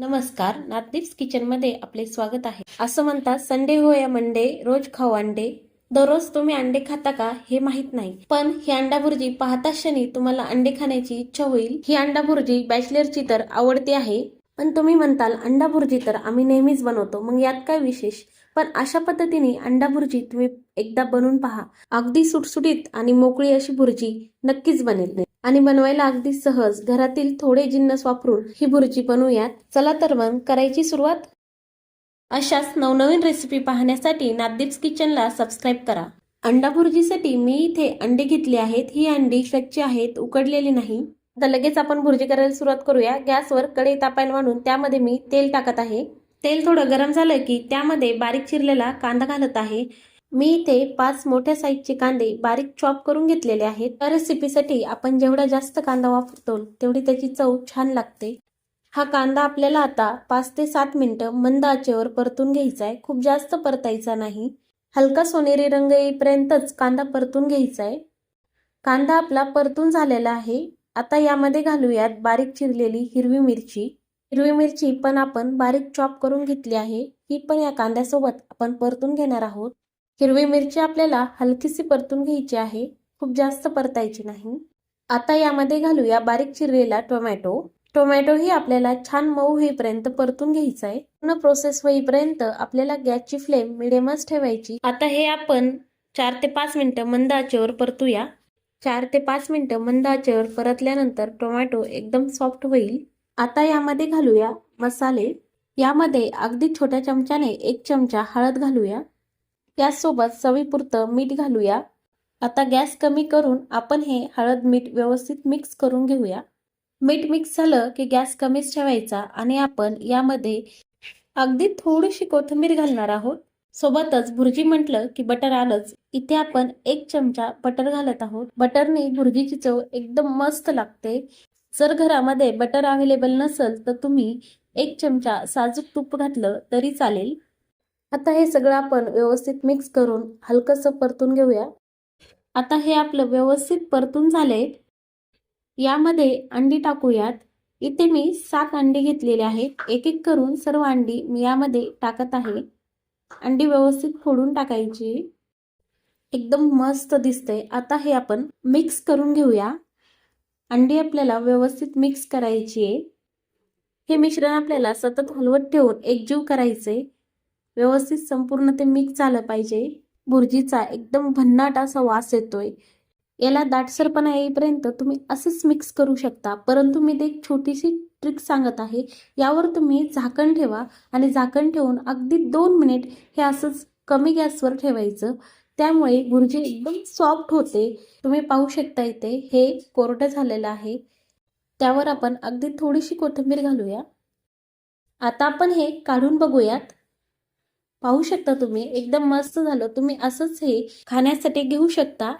नमस्कार नागदीप्स किचनमध्ये आपले स्वागत आहे. असं म्हणतात संडे हो या मंडे रोज खाऊ अंडे. दररोज तुम्ही अंडे खाता का हे माहीत नाही. पण ही अंडा भुर्जी पाहता क्षणी तुम्हाला अंडे खाण्याची इच्छा होईल. ही अंडा भुर्जी बॅचलरची तर आवडती आहे. पण तुम्ही म्हणताल अंडा भुर्जी तर आम्ही नेहमीच बनवतो. मग यात काय विशेष? पण अशा पद्धतीने अंडा भुर्जी तुम्ही एकदा बनवून पहा. अगदी सुटसुटीत आणि मोकळी अशी भुर्जी नक्कीच बनेल. आणि बनवायला अगदी सहज घरातील थोडे जिन्नस वापरून ही भुर्जी बनवूयात. चला तर मग करायची सुरुवात. अशाच नवनवीन रेसिपी पाहण्यासाठी नादीप्स किचनला सबस्क्राईब करा. अंडा भुर्जीसाठी मी इथे अंडे घेतले आहेत. ही अंडी स्वच्छ आहेत उकडलेली नाही. आता लगेच आपण भुर्जी करायला सुरुवात करूया. गॅसवर कडे तापायला मांडून त्यामध्ये मी तेल टाकत आहे. तेल थोडं गरम झालं की त्यामध्ये बारीक चिरलेला कांदा घालत आहे. मी इथे पाच मोठ्या साईजचे कांदे बारीक चॉप करून घेतलेले आहेत. या रेसिपीसाठी आपण जेवढा जास्त कांदा वापरतो तेवढी त्याची चव छान लागते. हा कांदा आपल्याला आता पाच ते सात मिनटं मंद आचेवर परतून घ्यायचा आहे खूप जास्त परतायचा नाही. हलका सोनेरी रंग येईपर्यंतच कांदा परतून घ्यायचा आहे कांदा आपला परतून झालेला आहे. आता यामध्ये घालूयात बारीक चिरलेली हिरवी मिरची. हिरवी मिरची पण आपण बारीक चॉप करून घेतली आहे. ही पण या कांद्यासोबत आपण परतून घेणार आहोत. हिरवी मिरची आपल्याला हलकीशी परतून घ्यायची आहे. खूप जास्त परतायची नाही. आता यामध्ये घालूया बारीक चिरलेला टोमॅटो टोमॅटो ही आपल्याला छान मऊ होईपर्यंत परतून घ्यायचा आहे पूर्ण प्रोसेस होईपर्यंत आपल्याला गॅसची फ्लेम मिडियमच ठेवायची. आता हे आपण चार ते पाच मिनिटं मंद आचेवर परतूया. चार ते पाच मिनिटं मंद आचेवर परतल्यानंतर टोमॅटो एकदम सॉफ्ट होईल. आता यामध्ये घालूया मसाले. यामध्ये अगदी छोट्या चमच्याने एक चमचा हळद घालूया. त्याचसोबत चवीपुरतं मीठ घालूया. आता गॅस कमी करून आपण हे हळद मीठ व्यवस्थित मिक्स करून घेऊया. मीठ मिक्स झालं की गॅस कमीच ठेवायचा आणि आपण यामध्ये अगदी थोडीशी कोथिंबीर घालणार आहोत. सोबतच भुर्जी म्हटलं की बटर आलंच. इथे आपण एक चमचा बटर घालत आहोत. बटरने भुर्जीची चव एकदम मस्त लागते. जर घरामध्ये बटर अवेलेबल नसेल तर तुम्ही एक चमचा साजूक तूप घातलं तरी चालेल. आता हे सगळं आपण व्यवस्थित मिक्स करून हलकंसं परतून घेऊया. आता हे आपलं व्यवस्थित परतून झाले यामध्ये अंडी टाकूयात. इथे मी सात अंडी घेतलेले आहेत. एक एक करून सर्व अंडी मी यामध्ये टाकत आहे. अंडी व्यवस्थित फोडून टाकायची. एकदम मस्त दिसते आता हे आपण मिक्स करून घेऊया. अंडी आपल्याला व्यवस्थित मिक्स करायची आहे. हे मिश्रण आपल्याला सतत हलवत ठेवून एकजीव करायचे. व्यवस्थित संपूर्ण ते मिक्स झालं पाहिजे. भुर्जीचा एकदम भन्नाट असा वास येतोय. याला दाटसरपणा येईपर्यंत तुम्ही असंच मिक्स करू शकता. परंतु मी ते एक छोटीशी ट्रिक सांगत आहे. यावर तुम्ही झाकण ठेवा आणि झाकण ठेवून अगदी दोन मिनिट हे असंच कमी गॅसवर ठेवायचं. त्यामुळे भुर्जी एकदम सॉफ्ट होते. तुम्ही पाहू शकता इथे हे कोरडं झालेलं आहे. त्यावर आपण अगदी थोडीशी कोथिंबीर घालूया. आता आपण हे काढून बघूयात. पाहू शकता तुम्ही एकदम मस्त झालं. तुम्ही असंच हे खाण्यासाठी घेऊ शकता.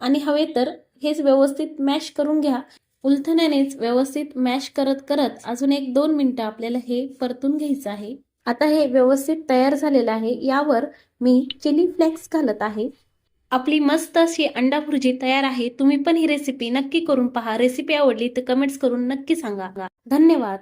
आणि हवे तर हेच व्यवस्थित मॅश करून घ्या. उलथण्यानेच व्यवस्थित मॅश करत करत अजून एक दोन मिनटं आपल्याला हे परतून घ्यायचं आहे. आता हे व्यवस्थित तयार झालेलं आहे. यावर मी चिली फ्लेक्स घालत आहे. आपली मस्त अशी अंडा भुर्जी तयार आहे. तुम्ही पण ही रेसिपी नक्की करून पहा. रेसिपी आवडली तर कमेंट्स करून नक्की सांगा. धन्यवाद.